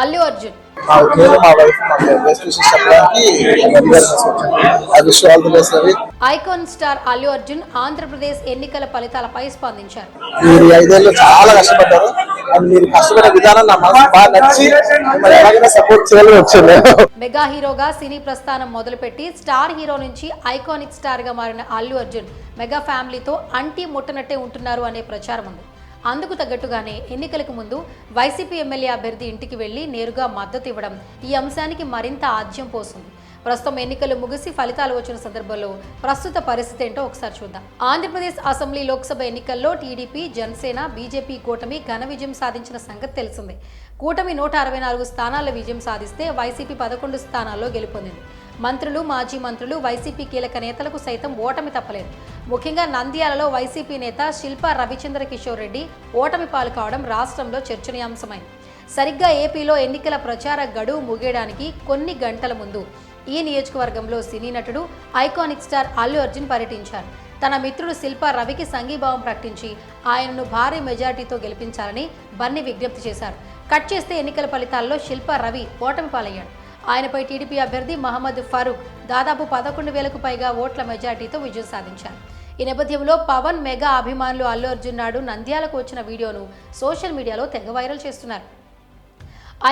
Allu Arjun. Icon star Allu Arjun Andhra Pradesh ఎన్నికల ఫలితాలపై స్పందించారు. మీరు ఐదేళ్ళు చాలా కష్టపడ్డారు. మీరు కష్టపడే విధానం నా మనసు బాగా నచ్చి మిమ్మల్ని ఎలాగైనా సపోర్ట్ చేయాలని వచ్చింది. మెగా హీరోగా సినీ ప్రస్థానం మొదలుపెట్టి స్టార్ హీరో నుంచి ఐకానిక్ స్టార్గా మారిన అల్లు అర్జున్ మెగా ఫ్యామిలీతో అంటి ముట్టనట్టే ఉంటున్నారు అనే ప్రచారం ఉంది. అందుకు తగ్గట్టుగానే ఎన్నికలకు ముందు వైసీపీ ఎమ్మెల్యే అభ్యర్థి ఇంటికి వెళ్ళి నేరుగా మద్దతు ఇవ్వడం ఈ అంశానికి మరింత ఆజ్యం పోస్తుంది ప్రస్తుతం ఎన్నికలు ముగిసి ఫలితాలు వచ్చిన సందర్భంలో ప్రస్తుత పరిస్థితి ఏంటో ఒకసారి చూద్దాం. ఆంధ్రప్రదేశ్ అసెంబ్లీ లోక్సభ ఎన్నికల్లో టీడీపీ జనసేన బీజేపీ కూటమి ఘన విజయం సాధించిన సంగతి తెలిసిందే. కూటమి నూట అరవై నాలుగు స్థానాల విజయం సాధిస్తే వైసీపీ పదకొండు స్థానాల్లో గెలుపొందింది. మంత్రులు మాజీ మంత్రులు వైసీపీ కీలక నేతలకు సైతం ఓటమి తప్పలేదు. ముఖ్యంగా నంద్యాలలో వైసీపీ నేత శిల్పా రవిచంద్ర కిషోర్ రెడ్డి ఓటమి పాలు కావడం రాష్ట్రంలో చర్చనీయాంశమైంది. సరిగ్గా ఏపీలో ఎన్నికల ప్రచార గడువు ముగియడానికి కొన్ని గంటల ముందు ఈ నియోజకవర్గంలో సినీ నటుడు ఐకానిక్ స్టార్ అల్లు అర్జున్ పర్యటించారు. తన మిత్రుడు శిల్పా రవికి సంఘీభావం ప్రకటించి ఆయనను భారీ మెజార్టీతో గెలిపించాలని బన్నీ విజ్ఞప్తి చేశారు. కట్ చేస్తే ఎన్నికల ఫలితాల్లో శిల్పా రవి ఓటమి పాలయ్యాడు. ఆయనపై టీడీపీ అభ్యర్థి మహమ్మద్ ఫరూక్ దాదాపు పదకొండు వేలకు పైగా ఓట్ల మెజార్టీతో విజయం సాధించారు. ఈ నేపథ్యంలో పవన్ మెగా అభిమానులు అల్లు అర్జున్ నాడు నంద్యాలకు వచ్చిన వీడియోను సోషల్ మీడియాలో తెగ వైరల్ చేస్తున్నారు.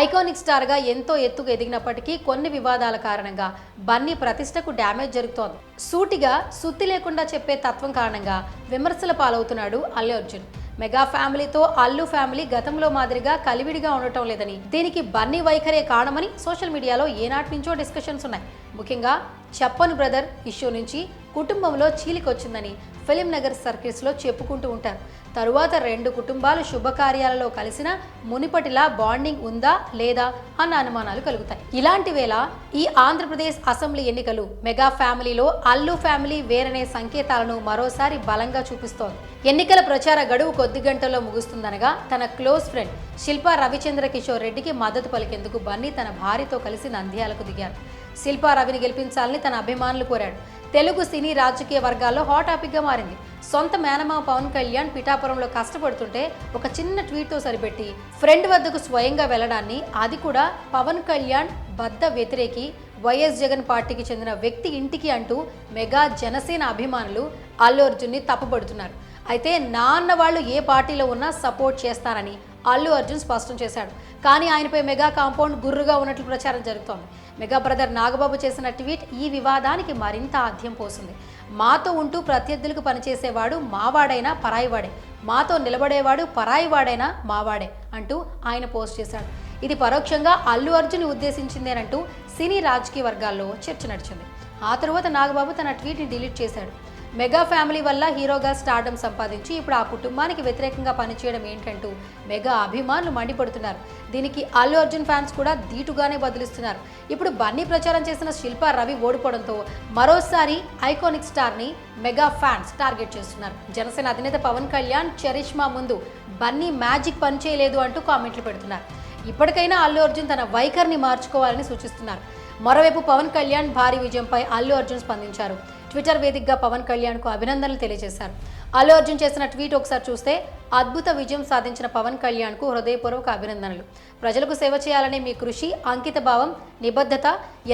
ఐకానిక్ స్టార్గా ఎంతో ఎత్తుకు ఎదిగినప్పటికీ కొన్ని వివాదాల కారణంగా బన్నీ ప్రతిష్టకు డ్యామేజ్ జరుగుతోంది. సూటిగా సుత్తి లేకుండా చెప్పే తత్వం కారణంగా విమర్శల పాలవుతున్నాడు అల్లు అర్జున్. మెగా ఫ్యామిలీతో అల్లు ఫ్యామిలీ గతంలో మాదిరిగా కలివిడిగా ఉండటం లేదని. దీనికి బన్నీ వైఖరే కారణమని సోషల్ మీడియాలో ఏనాటి నుంచో డిస్కషన్స్ ఉన్నాయి. ముఖ్యంగా చెప్పను బ్రదర్ ఇష్యూ నుంచి కుటుంబంలో చీలికొచ్చిందని ఫిలిం నగర్ సర్కిల్స్లో చెప్పుకుంటూ ఉంటారు. తరువాత రెండు కుటుంబాలు శుభకార్యాలలో కలిసిన మునిపటిలా బాండింగ్ ఉందా లేదా అన్న అనుమానాలు కలుగుతాయి. ఇలాంటి వేళ ఈ ఆంధ్రప్రదేశ్ అసెంబ్లీ ఎన్నికలు మెగా ఫ్యామిలీలో అల్లు ఫ్యామిలీ వేరనే సంకేతాలను మరోసారి బలంగా చూపిస్తోంది. ఎన్నికల ప్రచార గడువు కొద్ది గంటల్లో ముగుస్తుందనగా తన క్లోజ్ ఫ్రెండ్ శిల్పా రవిచంద్ర కిషోర్ రెడ్డికి మద్దతు పలికేందుకు బన్నీ తన భార్యతో కలిసి నంద్యాలకు దిగారు. శిల్పా రవిని గెలిపించాలని తన అభిమానులు కోరాడు తెలుగు సినీ రాజకీయ వర్గాల్లో హాట్ టాపిక్గా మారింది. సొంత మేనమామ పవన్ కళ్యాణ్ పిఠాపురంలో కష్టపడుతుంటే ఒక చిన్న ట్వీట్తో సరిపెట్టి ఫ్రెండ్ వద్దకు స్వయంగా వెళ్ళడాన్ని అది కూడా పవన్ కళ్యాణ్ బద్ద వ్యతిరేకి వైఎస్ జగన్ పార్టీకి చెందిన వ్యక్తి ఇంటికి అంటూ మెగా జనసేన అభిమానులు అల్లు అర్జున్ని తప్పుపడుతున్నారు. అయితే నాన్న వాళ్ళు ఏ పార్టీలో ఉన్నా సపోర్ట్ చేస్తానని అల్లు అర్జున్ స్పష్టం చేశాడు. కానీ ఆయనపై మెగా కాంపౌండ్ గుర్రుగా ఉన్నట్లు ప్రచారం జరుగుతోంది. మెగా బ్రదర్ నాగబాబు చేసిన ట్వీట్ ఈ వివాదానికి మరింత ఆద్యం పోసింది. మాతో ఉంటూ ప్రత్యర్థులకు పనిచేసేవాడు మావాడైనా పరాయివాడే. మాతో నిలబడేవాడు పరాయివాడైనా మావాడే అంటూ ఆయన పోస్ట్ చేశాడు. ఇది పరోక్షంగా అల్లు అర్జున్ ఉద్దేశించిందేనంటూ సినీ రాజకీయ వర్గాల్లో చర్చ నడిచింది. ఆ తరువాత నాగబాబు తన ట్వీట్ని డిలీట్ చేశాడు. మెగా ఫ్యామిలీ వల్ల హీరోగా స్టార్డమ్ సంపాదించి ఇప్పుడు ఆ కుటుంబానికి వ్యతిరేకంగా పనిచేయడం ఏంటంటూ మెగా అభిమానులు మండిపడుతున్నారు. దీనికి అల్లు అర్జున్ ఫ్యాన్స్ కూడా ధీటుగానే బదులిస్తున్నారు. ఇప్పుడు బన్నీ ప్రచారం చేసిన శిల్పా రవి ఓడిపోవడంతో మరోసారి ఐకానిక్ స్టార్ని మెగా ఫ్యాన్స్ టార్గెట్ చేస్తున్నారు. జనసేన అధినేత పవన్ కళ్యాణ్ చరిష్మా ముందు బన్నీ మ్యాజిక్ పనిచేయలేదు అంటూ కామెంట్లు పెడుతున్నారు. ఇప్పటికైనా అల్లు అర్జున్ తన వైఖరిని మార్చుకోవాలని సూచిస్తున్నారు. మరోవైపు పవన్ కళ్యాణ్ భారీ విజయంపై అల్లు అర్జున్ స్పందించారు. ట్విట్టర్ వేదికగా పవన్ కళ్యాణ్కు అభినందనలు తెలియజేశారు. అల్లు అర్జున్ చేసిన ట్వీట్ ఒకసారి చూస్తే అద్భుత విజయం సాధించిన పవన్ కళ్యాణ్కు హృదయపూర్వక అభినందనలు. ప్రజలకు సేవ చేయాలనే మీ కృషి అంకిత భావం నిబద్ధత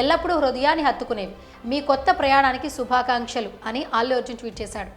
ఎల్లప్పుడూ హృదయాన్ని హత్తుకునేవి. మీ కొత్త ప్రయాణానికి శుభాకాంక్షలు అని అల్లు అర్జున్ ట్వీట్ చేశాడు.